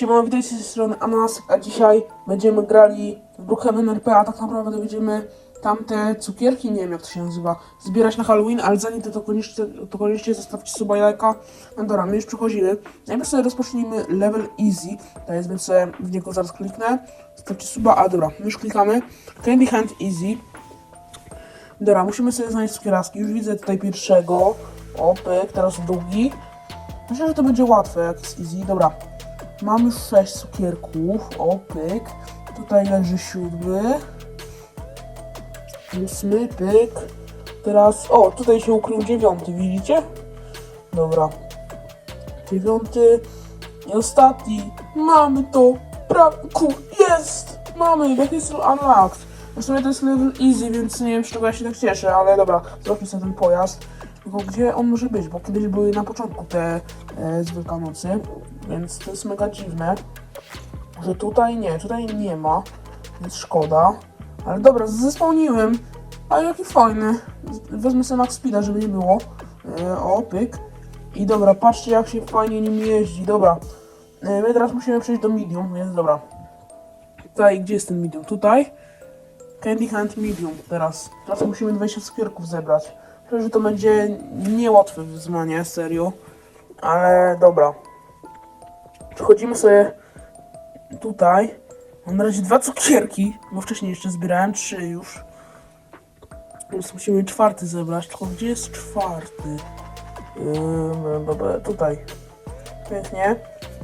Siemano, witajcie z strony Anas, a dzisiaj będziemy grali w Brookhaven a tak naprawdę będziemy tamte cukierki, nie wiem jak to się nazywa, zbierać na Halloween, ale zanim to, to koniecznie, to koniecznie zostawcie suba i lajka. No dobra, my już przechodzimy. Najpierw sobie rozpocznijmy level easy, to jest, więc sobie w niego zaraz kliknę. Zostawcie suba, a dobra, my już klikamy. Candy Hand Easy. Dobra, musimy sobie znaleźć cukieraski, już widzę tutaj pierwszego. O, pyk, teraz drugi. Myślę, że to będzie łatwe, jak jest easy. Dobra, Mam już 6 cukierków. O, pyk. Tutaj leży siódmy. Ósmy, pyk. Teraz, o, tutaj się ukrył dziewiąty, widzicie? Dobra. Dziewiąty. I ostatni. Mamy to. Pra... Kur... Jest! Mamy, jak jest unlocked. W sumie to jest level easy, więc nie wiem, z czego ja się tak cieszę, ale dobra, zobaczmy sobie ten pojazd. Tylko gdzie on może być, bo kiedyś były na początku te e, z Wielkanocy, więc to jest mega dziwne, że tutaj nie, tutaj nie ma, więc szkoda. Ale dobra, zespełniłem, a jaki fajny. Wezmę sobie Max Speeda, żeby nie było. E, o, pyk. I dobra, patrzcie jak się fajnie nim jeździ, dobra. E, my teraz musimy przejść do medium, więc dobra. Tutaj, gdzie jest ten medium? Tutaj. Candy Hand Medium teraz. Teraz musimy 20 cukierków zebrać. Że to będzie niełatwe wyzwanie, serio. Ale dobra. Przechodzimy sobie tutaj. Mam na razie dwa cukierki, bo wcześniej jeszcze zbierałem trzy już. Więc musimy czwarty zebrać. Tylko gdzie jest czwarty? Ym, dobra, tutaj. Pięknie.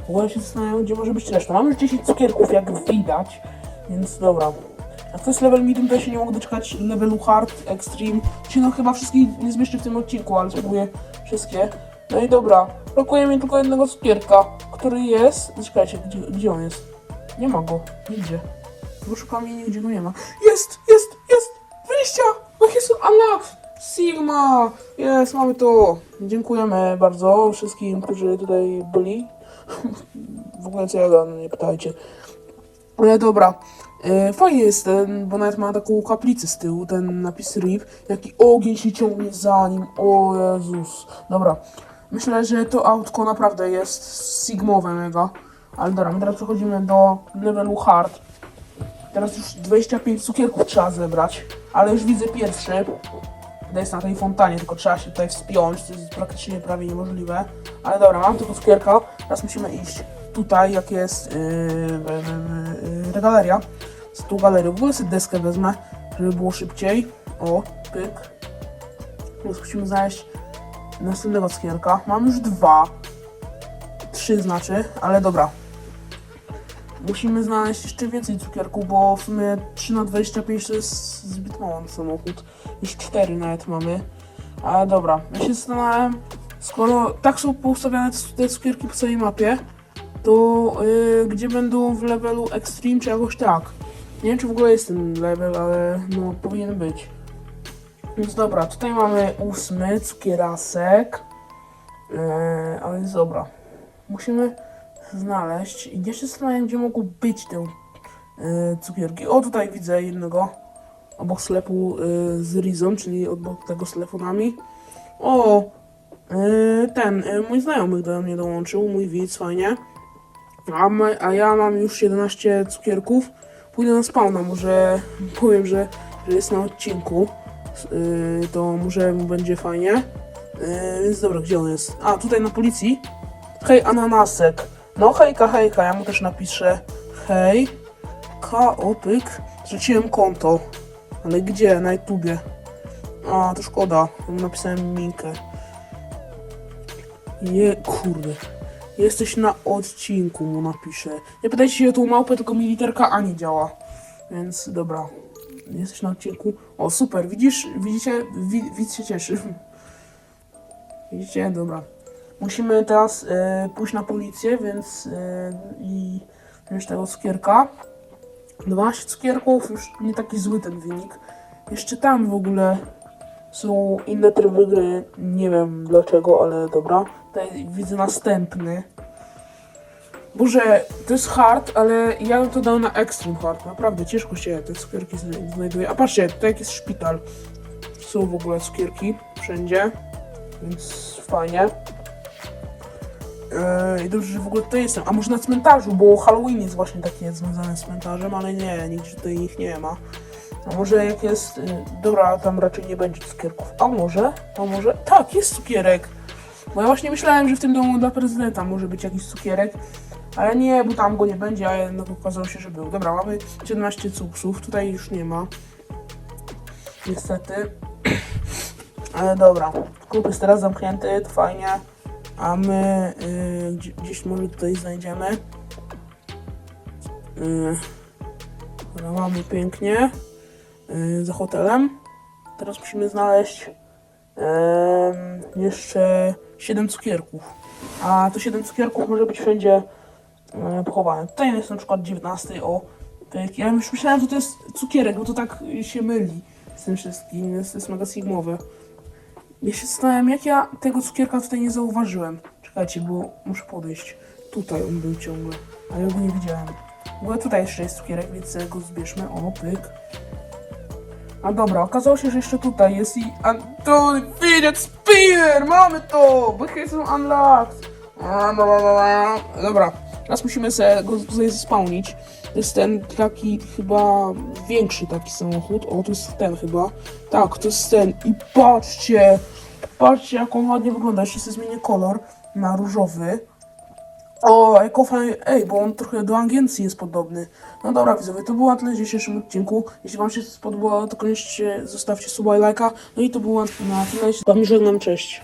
W ogóle się zastanawiam, gdzie może być reszta. Mamy już 10 cukierków, jak widać. Więc dobra. To jest level medium, to ja się nie mogę doczekać levelu hard, extreme. Się no chyba wszystkich nie zmieszczę w tym odcinku, ale spróbuję wszystkie. No i dobra, brakuje mi tylko jednego cukierka, który jest... Czekajcie, gdzie, gdzie on jest? Nie ma go, nigdzie. Wyszukam i nigdzie go nie ma. Jest, jest, jest! Wyjścia! No jest unlocked! Sigma! Jest, mamy to! Dziękujemy bardzo wszystkim, którzy tutaj byli. w ogóle co ja gadam, nie pytajcie. Ale dobra. E, fajnie jest ten, bo nawet ma taką kaplicę z tyłu, ten napis RIP. Jaki ogień się ciągnie za nim. O Jezus. Dobra. Myślę, że to autko naprawdę jest sigmowe mega. Ale dobra, my teraz przechodzimy do levelu hard. Teraz już 25 cukierków trzeba zebrać. Ale już widzę pierwszy. To jest na tej fontanie, tylko trzeba się tutaj wspiąć, co jest praktycznie prawie niemożliwe. Ale dobra, mam tylko cukierka. Teraz musimy iść tutaj, jak jest yy, yy, yy, regaleria. Z tu galerią. W ogóle sobie deskę wezmę, żeby było szybciej. O, pyk. Teraz musimy znaleźć następnego cukierka. Mam już dwa. Trzy znaczy, ale dobra. Musimy znaleźć jeszcze więcej cukierków, bo w sumie 3 na 25 to jest zbyt mało na samochód. Już 4 nawet mamy. Ale dobra, ja się zastanawiam, skoro tak są poustawiane te cukierki po całej mapie, to yy, gdzie będą w levelu extreme czy jakoś tak. Nie wiem czy w ogóle jest ten level, ale no powinien być. Więc dobra, tutaj mamy ósmy cukierasek. Yy, ale jest dobra. Musimy znaleźć. I się zastanawiam, gdzie mogą być te yy, cukierki. O, tutaj widzę jednego. Obok sklepu yy, z Rizon, czyli obok tego z telefonami. O, ten, yy, mój znajomy do mnie dołączył, mój widz, fajnie. A, a ja mam już 11 cukierków. Pójdę na spawna, może powiem, że, że jest na odcinku. Yy, to może będzie fajnie. Yy, więc dobra, gdzie on jest? A, tutaj na policji. Hej, ananasek. No hejka, hejka, ja mu też napiszę. Hej. K, opyk. Straciłem konto. Ale gdzie? Na YouTubie. A, to szkoda. Napisałem minkę. Je, kurde. Jesteś na odcinku, mu napiszę. Nie pytajcie się tą małpę, tylko mi literka A nie działa. Więc dobra. Jesteś na odcinku. O, super, widzisz, widzicie, wi, widz się cieszy. Widzicie, dobra. Musimy teraz e, pójść na policję, więc e, i wziąć tego cukierka. 12 cukierków, już nie taki zły ten wynik. Jeszcze tam w ogóle są inne tryby gry, nie wiem dlaczego, ale dobra. Tutaj widzę następny. Boże, to jest hard, ale ja bym to dał na extreme hard. Naprawdę ciężko się te cukierki zna- znajduje. A patrzcie, tutaj jest szpital. Są w ogóle cukierki wszędzie, więc fajnie. Yy, I dobrze, że w ogóle tutaj jestem. A może na cmentarzu, bo Halloween jest właśnie takie związane z cmentarzem, ale nie, nigdzie tutaj ich nie ma. A może jak jest... Yy, dobra, tam raczej nie będzie cukierków. A może? A może? Tak, jest cukierek. Bo ja właśnie myślałem, że w tym domu dla prezydenta może być jakiś cukierek. Ale nie, bo tam go nie będzie, a jednak okazało się, że był. Dobra, mamy 17 cuksów, tutaj już nie ma. Niestety. Ale dobra, klub jest teraz zamknięty, to fajnie. A my y, gdzie- gdzieś może tutaj znajdziemy. Y, dobra, mamy pięknie. Y, za hotelem. Teraz musimy znaleźć jeszcze 7 cukierków. A to 7 cukierków może być wszędzie e, pochowane. Tutaj jest na przykład 19. O, tak. Ja już myślałem, że to jest cukierek, bo to tak się myli z tym wszystkim. Jest, jest mega sigmowe. Ja się zastanawiam, jak ja tego cukierka tutaj nie zauważyłem. Czekajcie, bo muszę podejść. Tutaj on był ciągle, ale ja go nie widziałem. Bo tutaj jeszcze jest cukierek, więc go zbierzmy. O, pyk. A dobra, okazało się, że jeszcze tutaj jest i Antony Fidget Spinner! Mamy to! Wychycą Unlocked! Dobra, teraz musimy sobie go tutaj zespałnić. To jest ten taki chyba większy taki samochód. O, to jest ten chyba. Tak, to jest ten. I patrzcie! Patrzcie, jak on ładnie wygląda. Jeśli sobie zmienię kolor na różowy. O, fajny, ej, bo on trochę do agencji jest podobny. No dobra, widzowie, to było tyle w dzisiejszym odcinku. Jeśli wam się spodobało, to koniecznie zostawcie suba i lajka. No i to było na tyle. Z wami żegnam, cześć.